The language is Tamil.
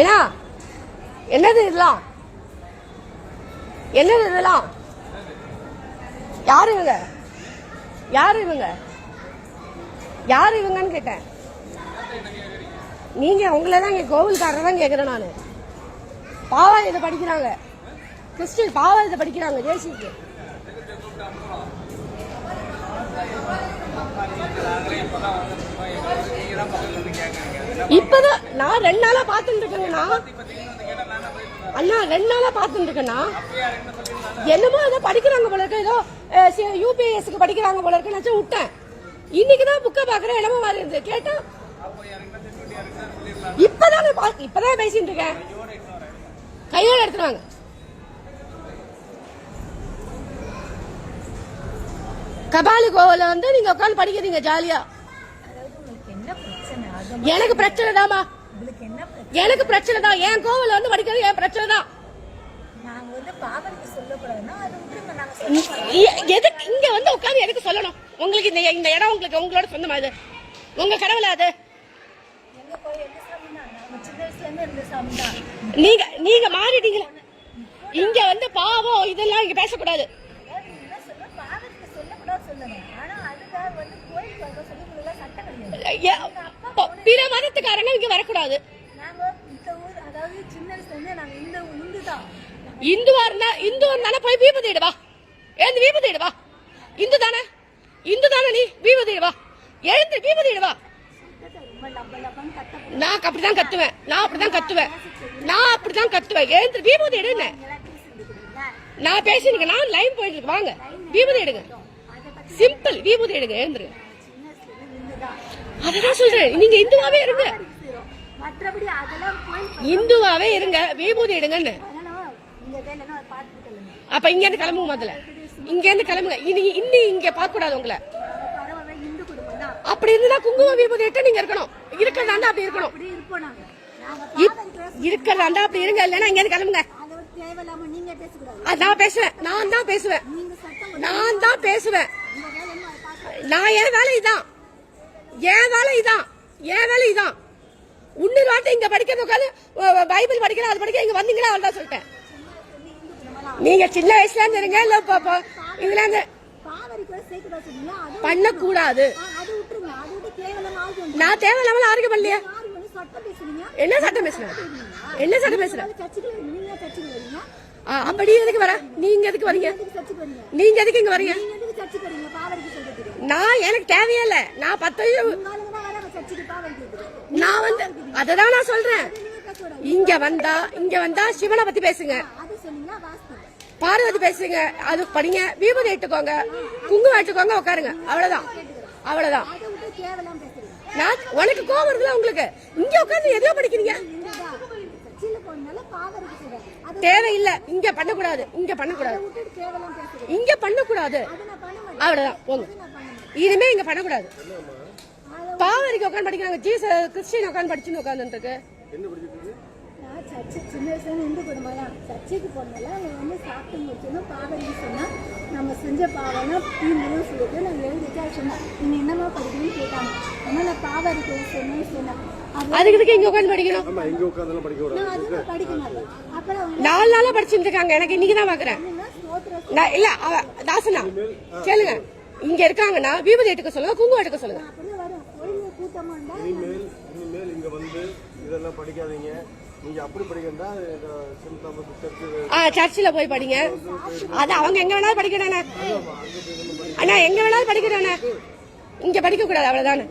ஏன்னா என்னது இதெல்லாம்? என்னது இதெல்லாம்? யாரு இவங்க? யார் இவங்க? யார் இவங்கன்னு கேட்டேன். நீங்க உங்களை தான் இங்க கோவில்காரர் தான் கேக்குறேன் நானு. பாவா இதை படிக்கிறாங்க. கிறிஸ்டின் பாவா இதை படிக்கிறாங்க ஜேசிக்கு. இப்பதான் நான் ரெண்டு நாளா பாத்துட்டு இருக்கேங்கண்ணா அண்ணா ரெண்டு நாளா பாத்துட்டு இருக்கேண்ணா என்னமோ ஏதோ படிக்கிறாங்க போல இருக்கு. ஏதோ யூபிஎஸ்க்கு படிக்கிறாங்க போல இருக்கு நினைச்சு விட்டேன். இன்னைக்கு தான் புக்கை பாக்குறேன் என்னமோ மாதிரி இருந்து. கேட்டா இப்பதான் பா- இப்பதான் பேசிட்டு இருக்கேன். கையோட எடுத்துருவாங்க கபாலி கோவில வந்து நீங்க உட்காந்து படிக்கிறீங்க ஜாலியா அதாவது உங்களுக்கு என்ன பிரச்சனை அது எனக்கு பிரச்சனை தாமா எனக்கு பிரச்சனை தான். என் கோவில வந்து படிக்கிறது என் பிரச்சனை தான். எதுக்கு இங்க வந்து உட்கார்ந்து எதுக்கு சொல்லணும்? உங்களுக்கு இந்த இந்த இடம் உங்களுக்கு உங்களோட சொந்தமா இது உங்க கடவுளா அது? நீங்க நீங்க மாறிட்டீங்களா. இங்க வந்து பாவம் இதெல்லாம் இங்க பேசக்கூடாது அதாவது நீங்க என்ன சொல்ல பாவனைக்கு சொல்லக்கூடாது சொல்லுங்க ஆனா அதுக்காக வந்து கோயிலுக்கு வர சொல்லி உங்களுக்கு சட்டம் கிடையாது ஏ- ப- பிற மதத்துக்காரங்க இங்க வரக்கூடாது நாங்க இந்த ஊர் அதாவது சின்ன வயசுல இருந்து நாங்க இந்த இந்து தான். இந்துவா இருந்தா இந்து போய் வீபதி இடுவா எழுந்து வீபதி இடுவா இந்து தானே? இந்து தானே நீ? வீபதி இடுவா எழுந்து வீபதி இடுவா ரொம்ப லப்ப லப்பன்னு கத்த நான் அப்படிதான் கத்துவேன். நான் அப்படிதான் கத்துவேன். நான் அப்படிதான் கத்துவேன். எழுந்து வீபதி இருக்கிறீங்களா நான் பேசினுங்க நான் லைன் போயிட்டு இருக்கு வாங்க. விபூதி எடுங்க சிம்பிள் விபூதி எடுங்க எழுந்துருங்க அததான் சொல்றேன். நீங்க இந்துவாவே இருங்க. மற்றபடி அதெல்லாம் இந்துவாவே இருங்க விபூதி எடுங்கன்னு. சொல்லுங்க அப்ப இங்க இருந்து கிளம்புங்க முதல்ல. இங்க இருந்து கிளம்புங்க. இனி இன்னி இங்க பார்க்க கூடாது உங்களை அப்படி இருந்தா குங்கும விபூதி இட்டு நீங்க இருக்கணும். இருக்கிறதாண்டா அப்படி இருக்கணும். இருக்கிறதாண்டா அப்படி இருங்க இல்லைன்னா இங்க இருந்து கிளம்புங்க. அதை விட்டு தேவையில்லாம நீங்க பேசக்கூடாது. அது நான் பேசுவேன். நான் தான் பேசுவேன். நான் தான் பேசுவேன். நான் என் வேலை இதான். என் வேலை இதான். என் வேலை இதான். உன்னொரு வார்த்தை இங்க படிக்கிறது உட்காந்து பைபிள் படிக்கிறேன் அது படிக்க இங்க வந்தீங்களா அவள் தான் சொல்லிட்டேன். நீங்க சின்ன வயசுல இருந்து இருங்க இல்ல பாப்பா இதுல இருந்து பாவரிக்கிற சேர்க்கக்கூடாது பண்ணக்கூடாது. நான் தேவையில்லாம ஆரோக்கியம் பண்ணலையே. ஆறு என்ன சட்டம் பேசுறேன் என்ன சட்டம் பேசுறேன் அப்படி எதுக்கு வர? நீங்க எதுக்கு வரீங்க? நீங்க எதுக்கு இங்க வரீங்க? நான் எனக்கு தேவையே இல்லை. நான் பத்து நான் வந்து அதை தான் நான் வந்து அததான் நான் சொல்றேன். இங்க வந்தா இங்க வந்தா சிவனை பத்தி பேசுங்க. பார்வதி பேசுங்க. அது படிங்க. விபூதி இட்டுக்கோங்க குங்குமம் இட்டுக்கோங்க உட்காருங்க. அவ்வளவுதான். அவ்வளவுதான். நான் உனக்கு கோவம் வருதுல உங்களுக்கு? இங்க உட்கார்ந்து எதையோ படிக்கிறீங்க? தேவையில்லை. இங்க பண்ணக்கூடாது. இங்க பண்ணக்கூடாது. இங்க பண்ணக்கூடாது. பண்ண அவ்வளவுதான். போங்க. பண்ண இனிமே இங்க பண்ணக்கூடாது. பாவரிக்கு உட்காந்து படிக்கிறாங்க. ஜீச கிறிஸ்டின் உட்காந்து படிச்சுன்னு உட்காந்துட்டு இருக்கு? நான் சர்ச்சு சின்ன வயசுல இந்து குடும்பம் தான். சர்ச்சுக்கு போனால அவங்க வந்து சாப்பிட்டு முடிச்சோன்னா பாவரிக்கு சொன்னா நம்ம செஞ்ச பாவம்னா தீங்குன்னு சொல்லிட்டு நான் எழுதிட்டு அது சொன்னேன் நீங்க என்னமா படிக்கணும்னு கேட்டாங்க. ஆனால் நான் பாவரிக்கு சொன்னேன்னு சொன்னேன். அது அதுக்கு இதுக்கு இங்க உட்காந்து படிக்கணும். ஆமா இங்க படிக்க படிக்க மாட்டேன். அப்புறம் நாலு நாளா படிச்சுட்டு இருக்காங்க எனக்கு இன்னைக்கு தான் பாக்குறேன். நான் இல்ல அவ தாசனா கேளுங்க. இங்க இருக்காங்கன்னா விபூதி எடுக்க சொல்லுங்க குங்குமம் எடுக்க சொல்லுங்க. இனிமேல் இனிமேல் இங்க வந்து இதெல்லாம் படிக்காதீங்க. சர்ச்சில் போய் படிங்க. அது அவங்க எங்க வேணாலும் படிக்கிறானே அண்ணா. எங்க வேணாலும் படிக்கிறானே இங்க படிக்க கூடாது அவ்வளவுதானே